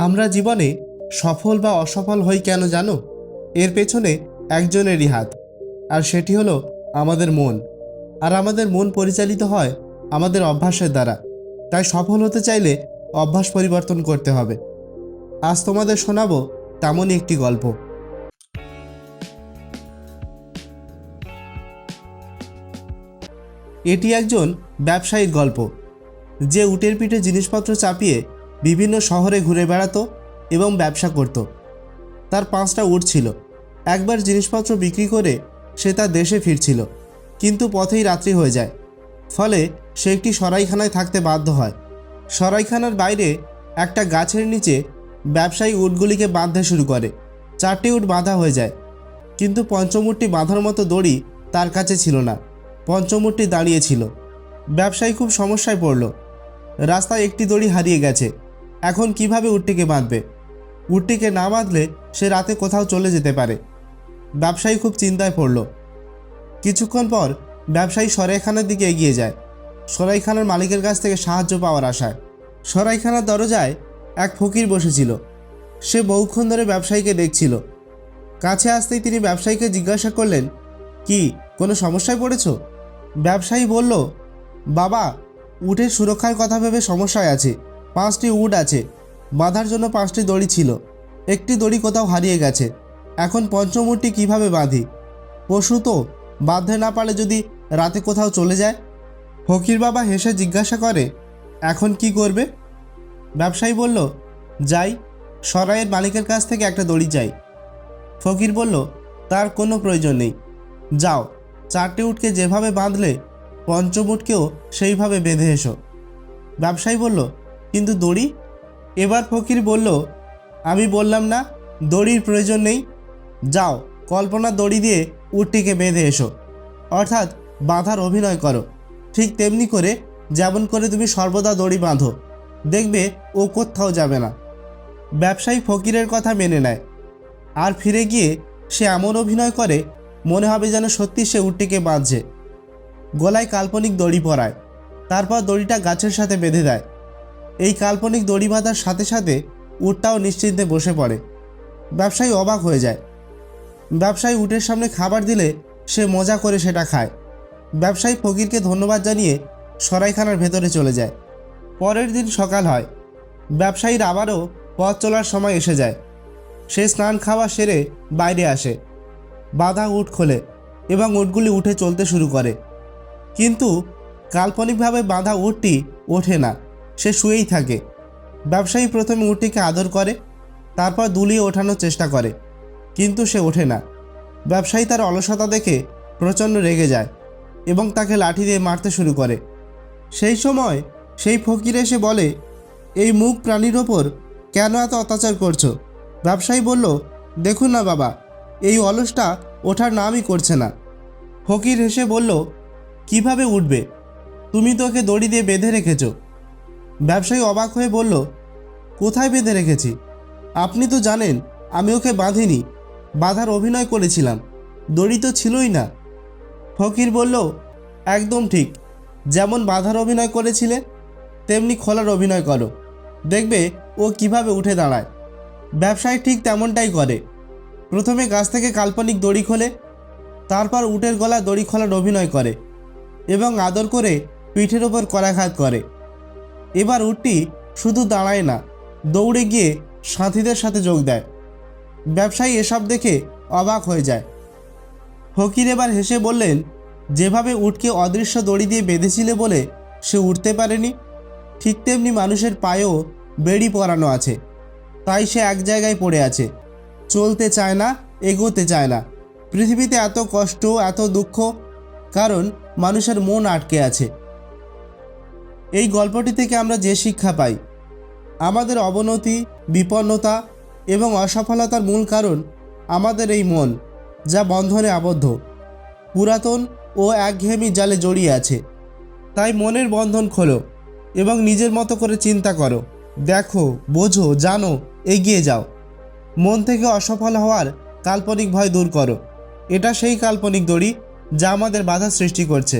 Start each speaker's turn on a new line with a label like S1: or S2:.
S1: আমরা জীবনে সফল বা অসফল হই কেন জানো? এর পেছনে একজনেরই হাত, আর সেটি হলো আমাদের মন। আর আমাদের মন পরিচালিত হয় আমাদের অভ্যাসের দ্বারা। তাই সফল হতে চাইলে অভ্যাস পরিবর্তন করতে হবে। আজ তোমাদের শোনাবো তেমনই একটি গল্প। এটি একজন ব্যবসায়ীর গল্প। যে উটের পিঠে জিনিসপত্র চাপিয়ে বিভিন্ন শহরে ঘুরে বেড়াতো এবং ব্যবসা করত। তার পাঁচটা উট ছিল। একবার জিনিসপত্র বিক্রি করে সে তার দেশে ফিরছিল, কিন্তু পথেই রাত্রি হয়ে যায়। ফলে সে একটি সরাইখানায় থাকতে বাধ্য হয়। সরাইখানার বাইরে একটা গাছের নিচে ব্যবসায়ী উটগুলিকে বাঁধতে শুরু করে। চারটি উট বাঁধা হয়ে যায়, কিন্তু পঞ্চমুটটি বাঁধার মতো দড়ি তার কাছে ছিল না। পঞ্চমুটটি দাঁড়িয়েছিল ব্যবসায়ী খুব সমস্যায় পড়ল। রাস্তায় একটি দড়ি হারিয়ে গেছে। এখন কীভাবে উটটিকে বাঁধবে? উটটিকে না বাঁধলে সে রাতে কোথাও চলে যেতে পারে। ব্যবসায়ী খুব চিন্তায় পড়ল। কিছুক্ষণ পর ব্যবসায়ী সরাইখানার দিকে এগিয়ে যায়। সরাইখানার মালিকের কাছ থেকে সাহায্য পাওয়ার আশায়। সরাইখানার দরজায় এক ফকির বসেছিল। সে বহুক্ষণ ধরে ব্যবসায়ীকে দেখছিল। কাছে আসতেই তিনি ব্যবসায়ীকে জিজ্ঞাসা করলেন, কি, কোনো সমস্যায় পড়েছ? ব্যবসায়ী বলল, বাবা, উটের সুরক্ষার কথা ভেবে সমস্যায় আছে। পাঁচটি উট আছে। বাঁধার জন্য পাঁচটি দড়ি ছিল। একটি দড়ি কোথাও হারিয়ে গেছে। এখন পঞ্চম উটটি কীভাবে বাঁধি? পশু তো বাঁধতে না পারলে যদি রাতে কোথাও চলে যায়? ফকির বাবা হেসে জিজ্ঞাসা করে, এখন কি করবে? ব্যবসায়ী বলল, যাই, সরাইয়ের মালিকের কাছ থেকে একটা দড়ি চাই। ফকির বলল, তার কোনো প্রয়োজন নেই। যাও, চারটে উটকে যেভাবে বাঁধলে পঞ্চম উটকেও সেইভাবে বেঁধে এসো। ব্যবসায়ী বলল কিন্তু দড়ি? এবার ফকির বলল, আমি বললাম না, দড়ির প্রয়োজন নেই। যাও, কল্পনা দড়ি দিয়ে উটটিকে বেঁধে এসো। অর্থাৎ বাঁধার অভিনয় করো। ঠিক তেমনি করে যেমন করে তুমি সর্বদা দড়ি বাঁধো। দেখবে ও কোথাও যাবে না। ব্যবসায়ী ফকিরের কথা মেনে নেয়। আর ফিরে গিয়ে সে এমন অভিনয় করে, মনে হবে যেন সত্যি সে উটটিকে বাঁধছে। গলায় কাল্পনিক দড়ি পরায়। তারপর দড়িটা গাছের সাথে বেঁধে দেয়। এই কাল্পনিক দড়ি বাঁধার সাথে সাথে উটটাও নিশ্চিন্তে বসে পড়ে। ব্যবসায়ী অবাক হয়ে যায়। ব্যবসায়ী উটের সামনে খাবার দিলে সে মজা করে সেটা খায়। ব্যবসায়ী ফকিরকে ধন্যবাদ জানিয়ে সরাইখানার ভেতরে চলে যায়। পরের দিন সকাল হয়। ব্যবসায়ীর আবারও পথ চলার সময় এসে যায়। সে স্নান খাওয়া সেরে বাইরে আসে। বাধা উট খোলে এবং উটগুলি উঠে চলতে শুরু করে। কিন্তু কাল্পনিকভাবে বাঁধা উটটি ওঠে না। সে শুয়েই থাকে। ব্যবসায়ী প্রথমে উটটিকে আদর করে, তারপর দুলিয়ে ওঠানোর চেষ্টা করে, কিন্তু সে ওঠে না। ব্যবসায়ী তার অলসতা দেখে প্রচণ্ড রেগে যায় এবং তাকে লাঠি দিয়ে মারতে শুরু করে। সেই সময় সেই ফকির এসে বলে, এই মুখ প্রাণীর ওপর কেন এত অত্যাচার করছ? ব্যবসায়ী বলল, দেখুন না বাবা, এই অলসটা ওঠার নামই করছে না। ফকির হেসে বলল, কীভাবে উঠবে? তুমি তো ওকে দড়ি দিয়ে বেঁধে রেখেছ। ব্যবসায়ী অবাক হয়ে বলল, কোথায় বেঁধে রেখেছি? আপনি তো জানেন, আমি ওকে বাঁধিনি। বাঁধার অভিনয় করেছিলাম। দড়ি তো ছিলই না। ফকির বলল, একদম ঠিক। যেমন বাঁধার অভিনয় করেছিলে, তেমনি খোলার অভিনয় করো। দেখবে, ও কীভাবে উঠে দাঁড়ায়। ব্যবসায়ী ঠিক তেমনটাই করে। প্রথমে গাছ থেকে কাল্পনিক দড়ি খোলে, তারপর উটের গলা দড়ি খোলার অভিনয় করে এবং আদর করে পিঠের ওপর করাঘাত করে। এবার উটটি শুধু দাঁড়ায় না, দৌড়ে গিয়ে সাথীদের সাথে যোগ দেয়। ব্যবসায়ী এসব দেখে অবাক হয়ে যায়। ফকির এবার হেসে বললেন, যেভাবে উটকে অদৃশ্য দড়ি দিয়ে বেঁধেছিলে বলে সে উঠতে পারেনি, ঠিক তেমনি মানুষের পায়েও বেড়ি পরানো আছে, তাই সে এক জায়গায় পড়ে আছে। চলতে চায় না, এগোতে চায় না। পৃথিবীতে এত কষ্ট, এত দুঃখ, কারণ মানুষের মন আটকে আছে। এই গল্পটি থেকে আমরা যে শিক্ষা পাই, আমাদের অবনতি, বিপন্নতা এবং অসফলতার মূল কারণ আমাদের এই মন, যা বন্ধনে আবদ্ধ, পুরাতন ও একঘেয়েমি জালে জড়িয়ে আছে। তাই মনের বন্ধন খোলো এবং নিজের মতো করে চিন্তা করো, দেখো, বোঝো, জানো, এগিয়ে যাও। মন থেকে অসফল হওয়ার কাল্পনিক ভয় দূর করো। এটা সেই কাল্পনিক দড়ি যা আমাদের বাধা সৃষ্টি করছে।